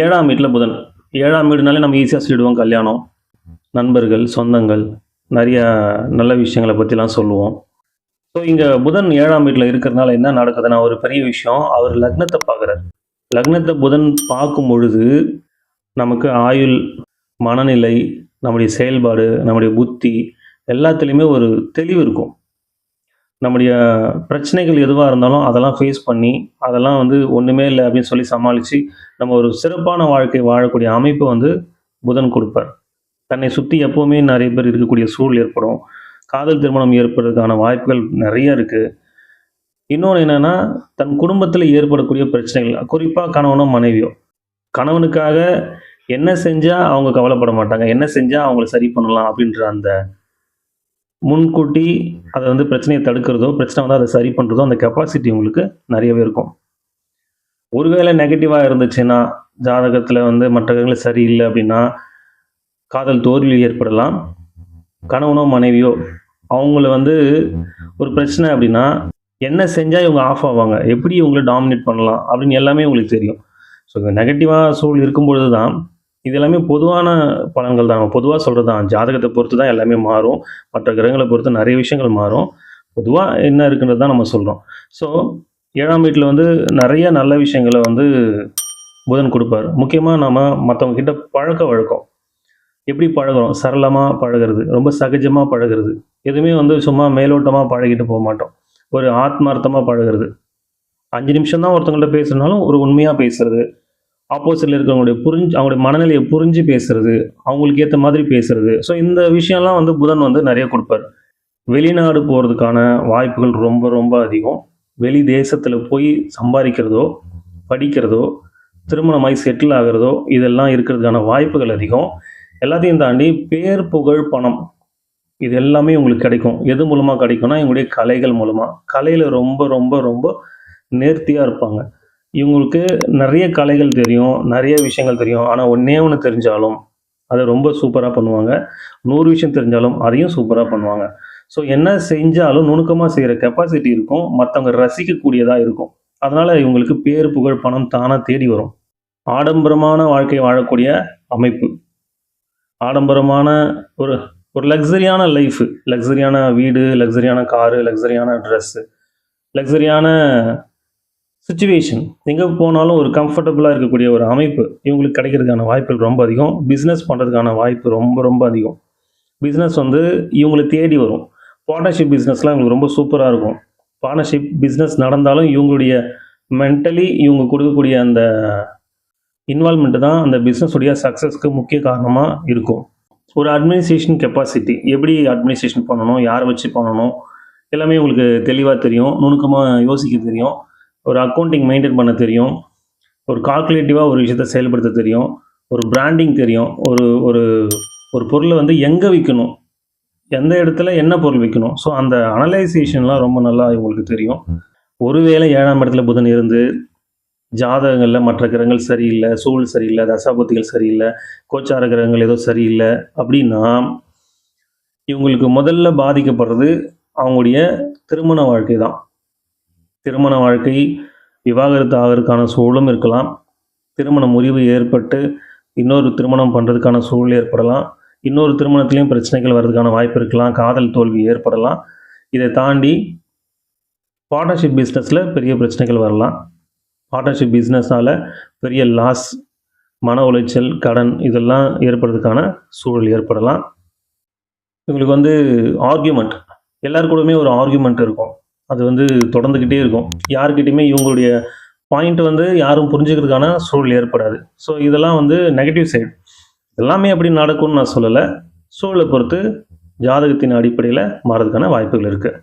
ஏழாம் வீட்டில் புதன் ஏழாம் வீடுனாலே நம்ம ஈஸியாக சொல்லிடுவோம் கல்யாணம் நண்பர்கள் சொந்தங்கள் நிறைய நல்ல விஷயங்களை பற்றிலாம் சொல்லுவோம். ஸோ இங்கே புதன் ஏழாம் வீட்டில் இருக்கிறதுனால என்ன நடக்குதுன்னா ஒரு பெரிய விஷயம் அவர் லக்னத்தை பார்க்குறார். லக்னத்தை புதன் பார்க்கும் பொழுது நமக்கு ஆயுள் மனநிலை நம்முடைய செயல்பாடு நம்முடைய புத்தி எல்லாத்துலேயுமே ஒரு தெளிவு இருக்கும். நம்முடைய பிரச்சனைகள் எதுவாக இருந்தாலும் அதெல்லாம் ஃபேஸ் பண்ணி அதெல்லாம் வந்து ஒன்றுமே இல்லை அப்படின்னு சொல்லி சமாளித்து நம்ம ஒரு சிறப்பான வாழ்க்கை வாழக்கூடிய அமைப்பு வந்து புதன் கொடுப்பார். தன்னை சுற்றி எப்போவுமே நிறைய பேர் இருக்கக்கூடிய சூழல் ஏற்படும். காதல் திருமணம் ஏற்படுறதுக்கான வாய்ப்புகள் நிறைய இருக்குது இன்னொன்று என்னென்னா தன் குடும்பத்தில் ஏற்படக்கூடிய பிரச்சனைகள் குறிப்பாக கணவனோ மனைவியோ. கணவனுக்காக என்ன செஞ்சால் அவங்க கவலைப்பட மாட்டாங்க என்ன செஞ்சால் அவங்கள சரி பண்ணலாம் அப்படின்ற அந்த முன்கூட்டி அதை வந்து பிரச்சனையை தடுக்கிறதோ பிரச்சனை வந்து அதை சரி பண்ணுறதோ அந்த கெப்பாசிட்டி உங்களுக்கு நிறையவே இருக்கும். ஒருவேளை நெகட்டிவாக இருந்துச்சுன்னா ஜாதகத்தில் வந்து மற்ற கிரகங்கள் சரியில்லை அப்படின்னா காதல் தோல்வி ஏற்படலாம். கணவனோ மனைவியோ அவங்கள வந்து ஒரு பிரச்சனை அப்படின்னா என்ன செஞ்சால் இவங்க ஆஃப் ஆவாங்க? எப்படி இவங்களை டாமினேட் பண்ணலாம்? அப்படின்னு எல்லாமே உங்களுக்கு தெரியும். ஸோ இந்த நெகட்டிவாக சூழல் இருக்கும்பொழுது தான் இது எல்லாமே பொதுவான பலன்கள் தான். நம்ம பொதுவாக சொல்கிறது தான் ஜாதகத்தை பொறுத்து தான் எல்லாமே மாறும். மற்ற கிரகங்களை பொறுத்து நிறைய விஷயங்கள் மாறும். பொதுவாக என்ன இருக்குன்றது தான் நம்ம சொல்கிறோம் ஸோ ஏழாம் வீட்டில் வந்து நிறைய நல்ல விஷயங்களை வந்து புதன் கொடுப்பார். முக்கியமாக நம்ம மற்றவங்க கிட்ட பழக்க வழக்கம். எப்படி பழகுறோம்? சரளமாக பழகிறது ரொம்ப சகஜமாக பழகிறது. எதுவுமே வந்து சும்மா மேலோட்டமாக பழகிட்டு போக மாட்டோம். ஒரு ஆத்மார்த்தமாக பழகிறது. அஞ்சு நிமிஷம் தான் ஒருத்தவங்கள்ட்ட பேசுனாலும் ஒரு உண்மையாக பேசுறது. ஆப்போசிட்டில் இருக்கிறவங்களுடைய புரிஞ்சு அவங்களுடைய மனநிலையை புரிஞ்சு பேசுறது அவங்களுக்கு ஏற்ற மாதிரி பேசுறது. ஸோ இந்த விஷயம்லாம் வந்து புதன் வந்து நிறைய கொடுப்பார். வெளிநாடு போகிறதுக்கான வாய்ப்புகள் ரொம்ப ரொம்ப அதிகம். வெளி தேசத்தில் போய் சம்பாதிக்கிறதோ படிக்கிறதோ திருமணமாகி செட்டில் ஆகிறதோ இதெல்லாம் இருக்கிறதுக்கான வாய்ப்புகள் அதிகம். எல்லாத்தையும் தாண்டி பேர் புகழ் பணம் இது எல்லாமே உங்களுக்கு கிடைக்கும். எது மூலமாக கிடைக்கும்னா இவங்களுடைய கலைகள் மூலமாக கலையில் ரொம்ப ரொம்ப ரொம்ப நேர்த்தியாக இருப்பாங்க. இவங்களுக்கு நிறைய கலைகள் தெரியும் நிறைய விஷயங்கள் தெரியும். ஆனால் ஒன்றே ஒன்று தெரிஞ்சாலும் அதை ரொம்ப சூப்பராக பண்ணுவாங்க. நூறு விஷயம் தெரிஞ்சாலும் அதையும் சூப்பராக பண்ணுவாங்க. ஸோ என்ன செஞ்சாலும் நுணுக்கமாக செய்கிற கெப்பாசிட்டி இருக்கும். மற்றவங்க ரசிக்கக்கூடியதாக இருக்கும். அதனால் இவங்களுக்கு பேர் புகழ் பணம் தானாக தேடி வரும். ஆடம்பரமான வாழ்க்கை வாழக்கூடிய அமைப்பு. ஆடம்பரமான ஒரு ஒரு லக்ஸரியான லைஃபு லக்ஸரியான வீடு லக்ஸரியான காரு லக்ஸரியான ட்ரெஸ்ஸு லக்ஸரியான சுச்சுவேஷன் எங்கே போனாலும் ஒரு கம்ஃபர்டபுளாக இருக்கக்கூடிய ஒரு அமைப்பு இவங்களுக்கு கிடைக்கிறதுக்கான வாய்ப்புகள் ரொம்ப அதிகம். பிஸ்னஸ் பண்ணுறதுக்கான வாய்ப்பு ரொம்ப ரொம்ப அதிகம். பிஸ்னஸ் வந்து இவங்களை தேடி வரும். பார்ட்னர்ஷிப் பிஸ்னஸ்லாம் இவங்களுக்கு ரொம்ப சூப்பராக இருக்கும். பார்ட்னர்ஷிப் பிஸ்னஸ் நடந்தாலும் இவங்களுடைய மென்டலி இவங்க கொடுக்கக்கூடிய அந்த இன்வால்மெண்ட்டு தான் அந்த பிஸ்னஸுடைய சக்ஸஸ்க்கு முக்கிய காரணமாக இருக்கும். ஒரு அட்மினிஸ்ட்ரேஷன் கெப்பாசிட்டி எப்படி அட்மினிஸ்ட்ரேஷன் பண்ணணும்? யாரை வச்சு பண்ணணும்? எல்லாமே உங்களுக்கு தெளிவாக தெரியும். நுணுக்கமாக யோசிக்க தெரியும். ஒரு அக்கௌண்டிங் மெயின்டைன் பண்ண தெரியும். ஒரு கால்குலேட்டிவாக ஒரு விஷயத்தை செயல்படுத்த தெரியும். ஒரு பிராண்டிங் தெரியும். ஒரு ஒரு ஒரு பொருளை வந்து எங்கே விற்கணும் எந்த இடத்துல என்ன பொருள் விற்கணும் ஸோ அந்த அனலைசேஷன்லாம் ரொம்ப நல்லா இவங்களுக்கு தெரியும். ஒருவேளை ஏழாம் இடத்துல புதன் இருந்து ஜாதகங்களில் மற்ற கிரகங்கள் சரியில்லை சூழல் சரியில்லை தசாபுத்திகள் சரியில்லை கோச்சார கிரகங்கள் ஏதோ சரியில்லை அப்படின்னா இவங்களுக்கு முதல்ல பாதிக்கப்படுறது அவங்களுடைய திருமண வாழ்க்கை தான். திருமண வாழ்க்கை விவாகரத்து ஆகிறதுக்கான சூழலும் இருக்கலாம். திருமண முறிவு ஏற்பட்டு இன்னொரு திருமணம் பண்ணுறதுக்கான சூழல் ஏற்படலாம். இன்னொரு திருமணத்துலேயும் பிரச்சனைகள் வர்றதுக்கான வாய்ப்பு இருக்கலாம். காதல் தோல்வி ஏற்படலாம். இதை தாண்டி பார்ட்னர்ஷிப் பிஸ்னஸில் பெரிய பிரச்சனைகள் வரலாம். பார்ட்னர்ஷிப் பிஸ்னஸால் பெரிய லாஸ் மன உளைச்சல் கடன் இதெல்லாம் ஏற்படுறதுக்கான சூழல் ஏற்படலாம். இவங்களுக்கு வந்து ஆர்கியூமெண்ட் எல்லாரு கூடமே ஒரு ஆர்கியூமெண்ட் இருக்கும். அது வந்து தொடர்ந்துக்கிட்டே இருக்கும். யாருக்கிட்டையுமே இவங்களுடைய பாயிண்ட் வந்து யாரும் புரிஞ்சுக்கிறதுக்கான சூழல் ஏற்படாது. ஸோ இதெல்லாம் வந்து நெகட்டிவ் சைடு எல்லாமே அப்படி நடக்கும்னு நான் சொல்லலை. சூழலை பொறுத்து ஜாதகத்தின் அடிப்படையில் மாறதுக்கான வாய்ப்புகள் இருக்குது